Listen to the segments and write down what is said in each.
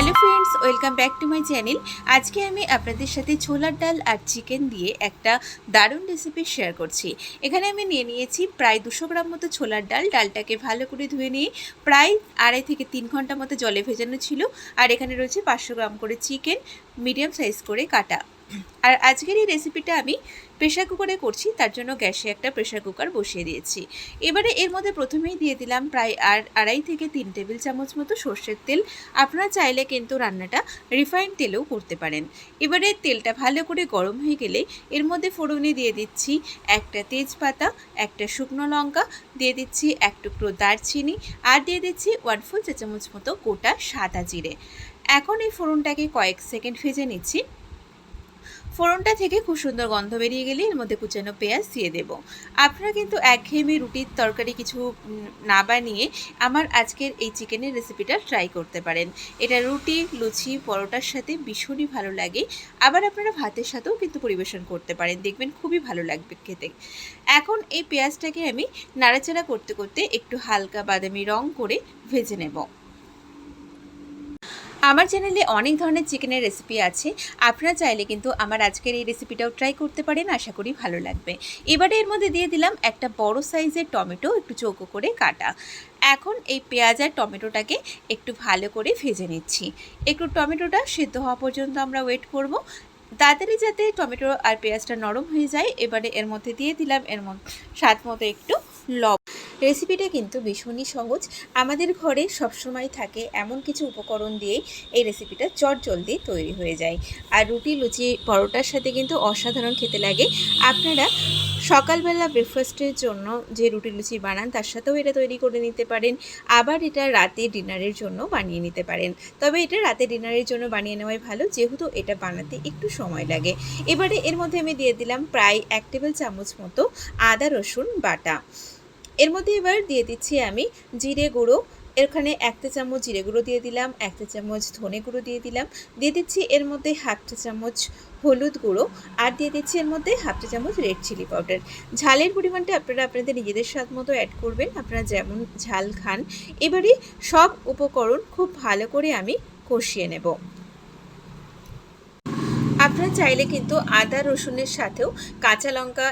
Hello friends, welcome back to my channel. আজকে আমি আপনাদের সাথে ছোলার ডাল আর চিকেন দিয়ে একটা দারুণ রেসিপি শেয়ার করছি। এখানে আমি নিয়ে নিয়েছি প্রায় দুশো গ্রাম মতো ছোলার ডাল। ডালটাকে ভালো করে ধুয়ে নিয়ে প্রায় আড়াই থেকে তিন ঘণ্টা মতো জলে ভেজানো ছিল। আর এখানে রয়েছে পাঁচশো গ্রাম করে চিকেন, মিডিয়াম সাইজ করে কাটা। আর আজকের এই রেসিপিটা আমি প্রেশার কুকারে করছি, তার জন্য গ্যাসে একটা প্রেশার কুকার বসিয়ে দিয়েছি। এবারে এর মধ্যে প্রথমেই দিয়ে দিলাম প্রায় আর আড়াই থেকে তিন টেবিল চামচ মতো সর্ষের তেল। আপনারা চাইলে কিন্তু রান্নাটা রিফাইন্ড তেলেও করতে পারেন। এবারে তেলটা ভালো করে গরম হয়ে গেলে এর মধ্যে ফোড়নে দিয়ে দিচ্ছি একটা তেজপাতা, একটা শুকনো লঙ্কা, দিয়ে দিচ্ছি এক টুকরো দারচিনি আর দিয়ে দিচ্ছি ওয়ান ফুল চা চামচ মতো গোটা সাদা জিরে। এখন এই ফোড়নটাকে কয়েক সেকেন্ড ভেজে নিচ্ছি। ফোড়নটা থেকে খুব সুন্দর গন্ধ বেরিয়ে গেলে এর মধ্যে কুচানো পেঁয়াজ দিয়ে দেবো। আপনারা কিন্তু একঘেয়েমি রুটির তরকারি কিছু না বানিয়ে আমার আজকের এই চিকেনের রেসিপিটা ট্রাই করতে পারেন। এটা রুটি, লুচি, পরোটার সাথে ভীষণই ভালো লাগে। আবার আপনারা ভাতের সাথেও কিন্তু পরিবেশন করতে পারেন। দেখবেন খুবই ভালো লাগবে খেতে। এখন এই পেঁয়াজটাকে আমি নাড়াচাড়া করতে করতে একটু হালকা বাদামি রং করে ভেজে নেব। আমার চ্যানেলে অনেক ধরনের চিকেনের রেসিপি আছে। আপনারা চাইলে কিন্তু আমার আজকের এই রেসিপিটাও ট্রাই করতে পারেন, আশা করি ভালো লাগবে। এবারে এর মধ্যে দিয়ে দিলাম একটা বড় সাইজের টমেটো, একটু চৌকো করে কাটা। এখন এই পেঁয়াজ আর টমেটোটাকে একটু ভালো করে ভেজে নিচ্ছি। একটু টমেটোটা সেদ্ধ হওয়া পর্যন্ত আমরা ওয়েট করব। তাড়াতাড়ি যাতে টমেটো আর পেঁয়াজটা নরম হয়ে যায়, এবারে এর মধ্যে দিয়ে দিলাম এর মধ্যে স্বাদ মতো একটু লব। রেসিপিটা কিন্তু ভীষণই সহজ। আমাদের ঘরে সবসময় থাকে এমন কিছু উপকরণ দিয়েই এই রেসিপিটা চট জলদি তৈরি হয়ে যায়। আর রুটি, লুচি, পরোটার সাথে কিন্তু অসাধারণ খেতে লাগে। আপনারা সকালবেলা ব্রেকফাস্টের জন্য যে রুটি, লুচি বানান, তার সাথেও এটা তৈরি করে নিতে পারেন। আবার এটা রাতে ডিনারের জন্য বানিয়ে নিতে পারেন। তবে এটা রাতে ডিনারের জন্য বানিয়ে নেওয়াই ভালো, যেহেতু এটা বানাতে একটু সময় লাগে। এবারে এর মধ্যে আমি দিয়ে দিলাম প্রায় এক টেবিল চামচ মতো আদা, রসুন বাটা। এর মধ্যে এবার দিয়ে দিচ্ছি আমি জিরে গুঁড়ো। এখানে এক চা চামচ জিরে গুঁড়ো দিয়ে দিলাম, এক চা চামচ ধনে গুঁড়ো দিয়ে দিলাম। দিয়ে দিচ্ছি এর মধ্যে হাফ চা চামচ হলুদ গুঁড়ো আর দিয়ে দিচ্ছি এর মধ্যে হাফ চা চামচ রেড চিলি পাউডার ঝালের পরিমাণটা আপনারা আপনাদের নিজেদের স্বাদ মতো অ্যাড করবেন, আপনারা যেমন ঝাল খান। এবারে সব উপকরণ খুব ভালো করে আমি কষিয়ে নেব। আপনারা চাইলে কিন্তু আদা, রসুনের সাথেও কাঁচা লঙ্কা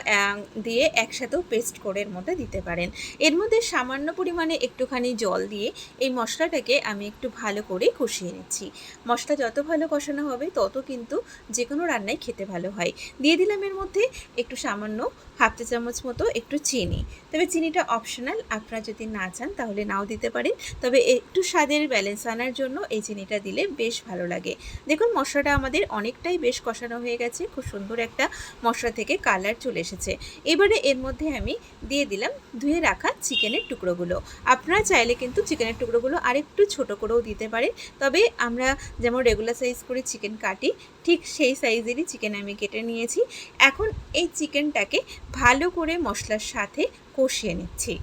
দিয়ে একসাথেও পেস্ট করে এর মধ্যে দিতে পারেন। এর মধ্যে সামান্য পরিমাণে একটুখানি জল দিয়ে এই মশলাটাকে আমি একটু ভালো করে কষিয়ে নিচ্ছি। মশলা যত ভালো কষানো হবে, তত কিন্তু যে কোনো রান্নায় খেতে ভালো হয়। দিয়ে দিলাম এর মধ্যে একটু সামান্য হাফ চা চামচ মতো একটু চিনি। তবে চিনিটা অপশনাল আপনারা যদি না চান তাহলে নাও দিতে পারেন। তবে একটু স্বাদের ব্যালেন্স আনার জন্য এই চিনিটা দিলে বেশ ভালো লাগে। দেখুন, মশলাটা আমাদের অনেকটাই বেশ কষানো হয়ে গেছে। খুব সুন্দর একটা মশলা থেকে কালার চলে এসেছে। এবারে এর মধ্যে আমি দিয়ে দিলাম ধুয়ে রাখা চিকেনের টুকরোগুলো। আপনারা চাইলে কিন্তু চিকেনের টুকরোগুলো আরেকটু ছোট করেও দিতে পারেন। তবে আমরা যেমন রেগুলার সাইজ করে চিকেন কাটি, ঠিক সেই সাইজেরই চিকেন আমি কেটে নিয়েছি। এখন এই চিকেনটাকে ভালো করে মশলার সাথে কষিয়ে নিচ্ছি।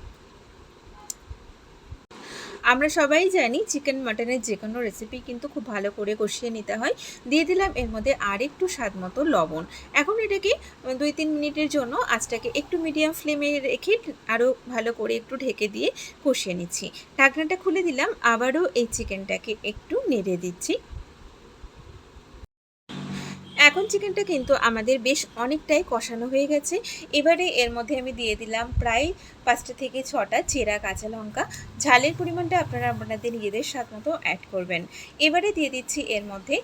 আমরা সবাই জানি চিকেন মাটনের যে কোনো রেসিপি কিন্তু খুব ভালো করে কষিয়ে নিতে হয়। দিয়ে দিলাম এর মধ্যে আর একটু স্বাদ মতো লবণ। এখন এটাকে দুই তিন মিনিটের জন্য আজটাকে একটু মিডিয়াম ফ্লেমে রেখে আরও ভালো করে একটু ঢেকে দিয়ে কষিয়ে নিচ্ছি। ঢাকনাটা খুলে দিলাম, আবারও এই চিকেনটাকে একটু নেড়ে দিচ্ছি। এখন চিকেনটা কিন্তু আমাদের বেশ অনেকটাই কষানো হয়ে গেছে। এবারে এর মধ্যে আমি দিয়ে দিলাম প্রায় পাঁচটা থেকে ছটা চেরা কাঁচা লঙ্কা। ঝালের পরিমাণটা আপনারা আপনাদের নিজেদের স্বাদ মতো অ্যাড করবেন। এবারে দিয়ে দিচ্ছি এর মধ্যে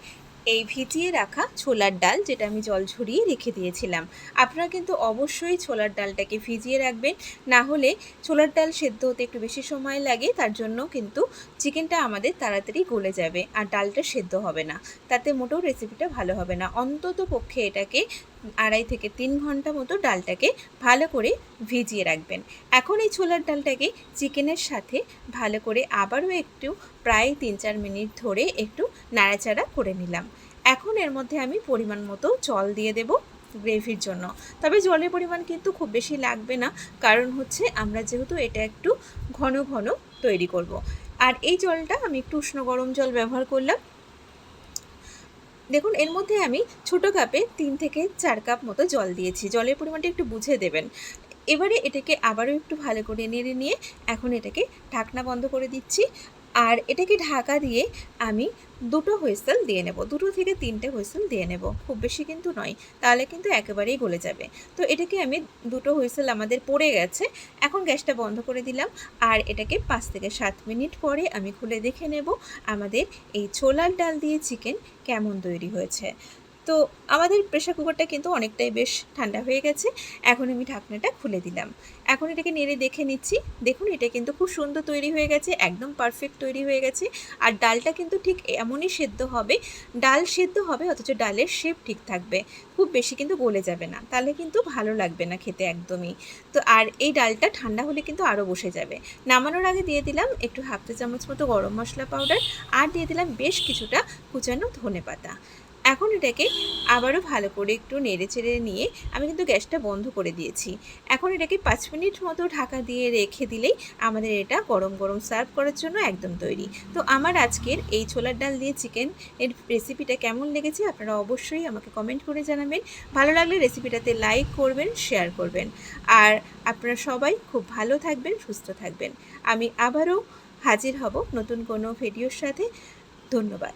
এই ভিজিয়ে রাখা ছোলার ডাল, যেটা আমি জল ঝরিয়ে রেখে দিয়েছিলাম। আপনারা কিন্তু অবশ্যই ছোলার ডালটাকে ভিজিয়ে রাখবেন। না হলে ছোলার ডাল সেদ্ধ হতে একটু বেশি সময় লাগে, তার জন্য কিন্তু চিকেনটা আমাদের তাড়াতাড়ি গলে যাবে আর ডালটা সেদ্ধ হবে না। তাতে মোটেও রেসিপিটা ভালো হবে না। অন্তত পক্ষে এটাকে আড়াই থেকে তিন ঘণ্টা মতো ডালটাকে ভালো করে ভিজিয়ে রাখবেন। এখন এই ছোলার ডালটাকে চিকেনের সাথে ভালো করে আবারও একটু প্রায় তিন চার মিনিট ধরে একটু নাড়াচাড়া করে নিলাম। এখন এর মধ্যে আমি পরিমাণ মতো জল দিয়ে দেব গ্রেভির জন্য। তবে জলের পরিমাণ কিন্তু খুব বেশি লাগবে না। কারণ হচ্ছে আমরা যেহেতু এটা একটু ঘন ঘন তৈরি করব। আর এই জলটা আমি একটু উষ্ণ গরম জল ব্যবহার করলাম। দেখুন, এর মধ্যে আমি ছোট কাপে তিন থেকে চার কাপ মতো জল দিয়েছি। জলের পরিমাণটা একটু বুঝে দেবেন। এবারে এটাকে আবারও একটু ভালো করে নেড়ে নিয়ে এখন এটাকে ঢাকনা বন্ধ করে দিচ্ছি। আর এটাকে ঢাকা দিয়ে আমি দুটো হুইসেল দিয়ে নেব। দুটো থেকে তিনটে হুইসেল দিয়ে নেব। খুব বেশি কিন্তু নয়, তাহলে কিন্তু একেবারেই গলে যাবে। তো এটাকে আমি দুটো হুইসেল আমাদের পড়ে গেছে, এখন গ্যাসটা বন্ধ করে দিলাম আর এটাকে পাঁচ থেকে সাত মিনিট পরে আমি খুলে দেখে নেব আমাদের এই ছোলার ডাল দিয়ে চিকেন কেমন তৈরি হয়েছে। তো আমাদের প্রেশার কুকারটা কিন্তু অনেকটাই বেশ ঠান্ডা হয়ে গেছে। এখন আমি ঢাকনাটা খুলে দিলাম। এখন এটাকে নেড়ে দেখে নিচ্ছি। দেখুন, এটা কিন্তু খুব সুন্দর তৈরি হয়ে গেছে, একদম পারফেক্ট তৈরি হয়ে গেছে। আর ডালটা কিন্তু ঠিক এমনই সেদ্ধ হবে। ডাল সেদ্ধ হবে, অথচ ডালের শেপ ঠিক থাকবে। খুব বেশি কিন্তু গলে যাবে না। তাহলে কিন্তু ভালো লাগবে না খেতে একদমই। তো আর এই ডালটা ঠান্ডা হলে কিন্তু আরও বসে যাবে। নামানোর আগে দিয়ে দিলাম একটু হাফ চা চামচ মতো গরম মশলা পাউডার আর দিয়ে দিলাম বেশ কিছুটা কুচানো ধনে পাতা এখন এটাকে আবারও ভালো করে একটু নেড়ে চেড়ে নিয়ে আমি কিন্তু গ্যাসটা বন্ধ করে দিয়েছি। এখন এটাকে পাঁচ মিনিট মতো ঢাকা দিয়ে রেখে দিলেই আমাদের এটা গরম গরম সার্ভ করার জন্য একদম তৈরি। তো আমার আজকের এই ছোলার ডাল দিয়ে চিকেন এর রেসিপিটা কেমন লেগেছে আপনারা অবশ্যই আমাকে কমেন্ট করে জানাবেন। ভালো লাগলে রেসিপিটাতে লাইক করবেন, শেয়ার করবেন। আর আপনারা সবাই খুব ভালো থাকবেন, সুস্থ থাকবেন। আমি আবারও হাজির হব নতুন কোনো ভিডিওর সাথে। ধন্যবাদ।